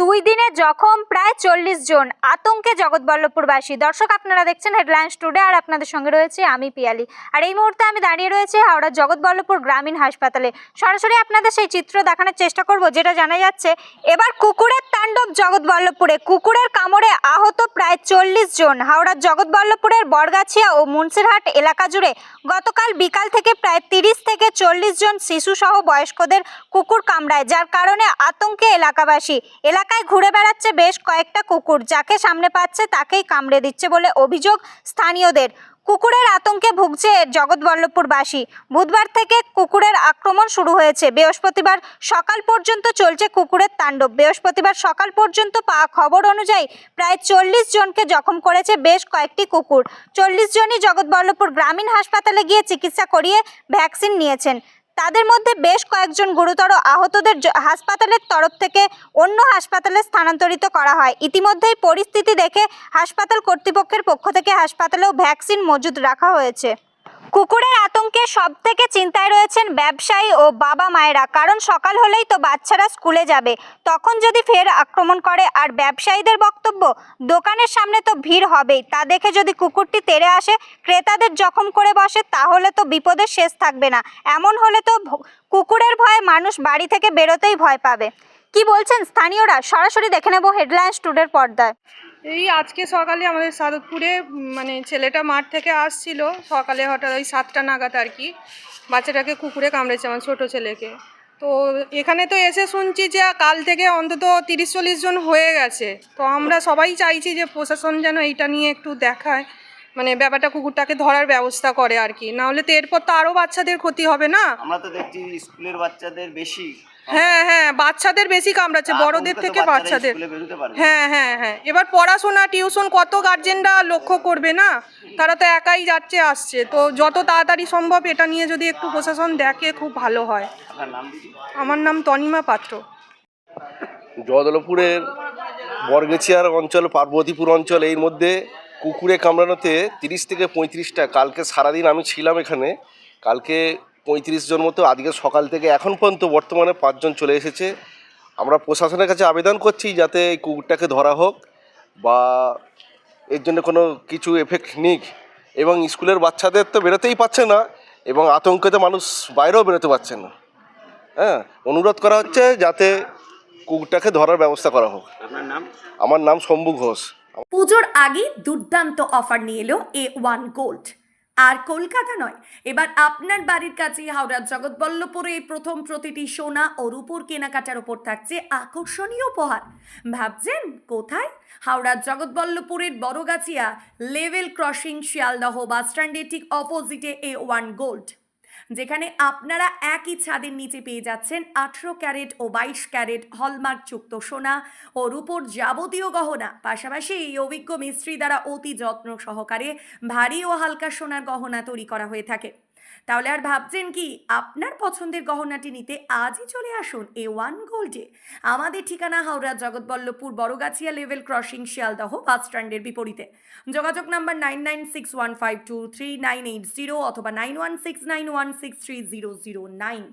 দুই দিনে জখম প্রায় চল্লিশ জন। আতঙ্কে জগৎবল্লভপুরবাসী। দর্শক, আপনারা দেখছেন হেডলাইন্স টুডে আর আপনাদের সঙ্গে রয়েছে আমি পিয়ালি। আর এই মুহূর্তে আমি দাঁড়িয়ে রয়েছে হাওড়ার জগৎবল্লভপুর গ্রামীণ হাসপাতালে। সরাসরি আপনাদের সেই চিত্র দেখানোর চেষ্টা করব, যেটা জানা যাচ্ছে, এবার কুকুরের তাণ্ডব জগৎবল্লভপুরে। কুকুরের কামড়ে আহত প্রায় চল্লিশ জন। হাওড়ার জগৎবল্লভপুরের বরগাছিয়া ও মুন্সিরহাট এলাকা জুড়ে গতকাল বিকাল থেকে প্রায় তিরিশ থেকে চল্লিশ জন শিশুসহ বয়স্কদের কুকুর কামড়ায়, যার কারণে আতঙ্কে এলাকাবাসী। এলাকায় ঘুরে বেড়াচ্ছে বেশ কয়েকটা কুকুর। যাকে সামনে পাচ্ছে তাকেই কামড়ে দিচ্ছে বলে অভিযোগ স্থানীয়দের। কুকুরের আতঙ্কে ভুগছে জগৎবল্লভপুরবাসী। বুধবার থেকে কুকুরের আক্রমণ শুরু হয়েছে। বৃহস্পতিবার সকাল পর্যন্ত চলছে কুকুরের তাণ্ডব। বৃহস্পতিবার সকাল পর্যন্ত পাওয়া খবর অনুযায়ী প্রায় চল্লিশ জনকে জখম করেছে বেশ কয়েকটি কুকুর। চল্লিশ জনই জগৎবল্লভপুর গ্রামীণ হাসপাতালে গিয়ে চিকিৎসা করিয়ে ভ্যাকসিন নিয়েছেন। তাদের মধ্যে বেশ কয়েকজন গুরুতর আহতদের হাসপাতালের তরফ থেকে অন্য হাসপাতালে স্থানান্তরিত করা হয়। ইতিমধ্যেই পরিস্থিতি দেখে হাসপাতাল কর্তৃপক্ষের পক্ষ থেকে হাসপাতালেও ভ্যাকসিন মজুদ রাখা হয়েছে। কুকুরের আতঙ্কে সব থেকে চিন্তায় রয়েছেন ব্যবসায়ী ও বাবা মায়েরা। কারণ সকাল হলেই তো বাচ্চারা স্কুলে যাবে। তখন যদি ফের আক্রমণ করে, আর ব্যবসায়ীদের বক্তব্য, দোকানের সামনে তো ভিড় হবেই। তা দেখে যদি কুকুরটি তেড়ে আসে, ক্রেতাদের জখম করে বসে, তাহলে তো বিপদের শেষ থাকবে না। এমন হলে তো কুকুরের ভয়ে মানুষ বাড়ি থেকে বেরোতেই ভয় পাবে। কি বলছেন স্থানীয়রা? সরাসরি দেখে নেব হেডলাইন্স টুডের পর্দায়। এই আজকে সকালে আমাদের সাদতপুরে মানে ছেলেটা মাঠ থেকে আসছিল। সকালে হঠাৎ ওই সাতটা নাগাদ আর কি বাচ্চাটাকে কুকুরে কামড়েছে আমার ছোটো ছেলেকে। তো এখানে তো এসে শুনছি যে কাল থেকে অন্তত তিরিশ চল্লিশ জন হয়ে গেছে। তো আমরা সবাই চাইছি যে প্রশাসন যেন এইটা নিয়ে একটু দেখায়। মানে ব্যাপারটা কুকুরটাকে ধরার ব্যবস্থা করে আর কি। নাহলে তো এরপর তো আরও বাচ্চাদের ক্ষতি হবে না? আমরা তো দেখছি স্কুলের বাচ্চাদের বেশি। হ্যাঁ হ্যাঁ বাচ্চাদের বেশি কামড়াচ্ছে বড়দের থেকে বাচ্চাদের। হ্যাঁ হ্যাঁ হ্যাঁ এবার পড়াশোনা টিউশন কত গার্জেনরা লক্ষ্য করবে না? তারা তো একাই যাচ্ছে আসছে। তো যত তাড়াতাড়ি সম্ভব এটা নিয়ে যদি একটু প্রশাসন দেখে খুব ভালো হয়। আপনার নাম দিদি? আমার নাম তনিমা পাত্র। জগদলপুরের বরগেছিয়ার অঞ্চল পার্বতীপুর অঞ্চল এর মধ্যে কুকুরে কামড়ানোতে তিরিশ থেকে পঁয়ত্রিশটা। কালকে সারাদিন আমি ছিলাম এখানে। কালকে পঁয়ত্রিশ জন মতো আজকে সকাল থেকে এখন পর্যন্ত বর্তমানে পাঁচজন চলে এসেছে। আমরা প্রশাসনের কাছে আবেদন করছি যাতে এই কুকুরটাকে ধরা হোক বা এর জন্য কোনো কিছু এফেক্ট নিক এবং স্কুলের বাচ্চাদের তো বেরোতেই পারছে না এবং আতঙ্কিত মানুষ বাইরেও বেরোতে পারছে না। হ্যাঁ অনুরোধ করা হচ্ছে যাতে কুকুরটাকে ধরার ব্যবস্থা করা হোক। আমার নাম শম্ভু ঘোষ। পুজোর আগে দুর্দান্ত অফার নিয়ে এলো এ ওয়ান গোল্ড। আর কলকাতা নয়। এবার আপনার বাড়ির কাছে হাওড়ার জগৎবল্লপুরে প্রথম প্রতিটি সোনা ও রূপোর কেনাকাটার ওপর থাকছে আকর্ষণীয় উপহার। ভাবছেন কোথায়? হাওড়ার জগৎবল্লপুরের Baragachhia level crossing Sealdah bus স্ট্যান্ডের ঠিক অপোজিটে এ ওয়ান গোল্ড যেখানে আপনারা একই ছাদের নিচে পেয়ে যাচ্ছেন আঠেরো ক্যারেট ও বাইশ ক্যারেট হলমার্ক যুক্ত সোনা ও রূপোর যাবতীয় গহনা। পাশাপাশি এই অভিজ্ঞ মিস্ত্রি দ্বারা অতি যত্ন সহকারে ভারী ও হালকা সোনার গহনা তৈরি করা হয়ে থাকে। তাহলে আর ভাবছেন কি, আপনার পছন্দের গহনাটি নিতে আজই চলে আসুন এ ওয়ান গোল্ডে আমাদের ঠিকানা Howrah, Jagatballavpur, Baragachhia level crossing Sealdah bus স্ট্যান্ডের বিপরীতে। যোগাযোগ number nine nine six one five two three nine eight zero অথবা nine one six nine one six three zero zero nine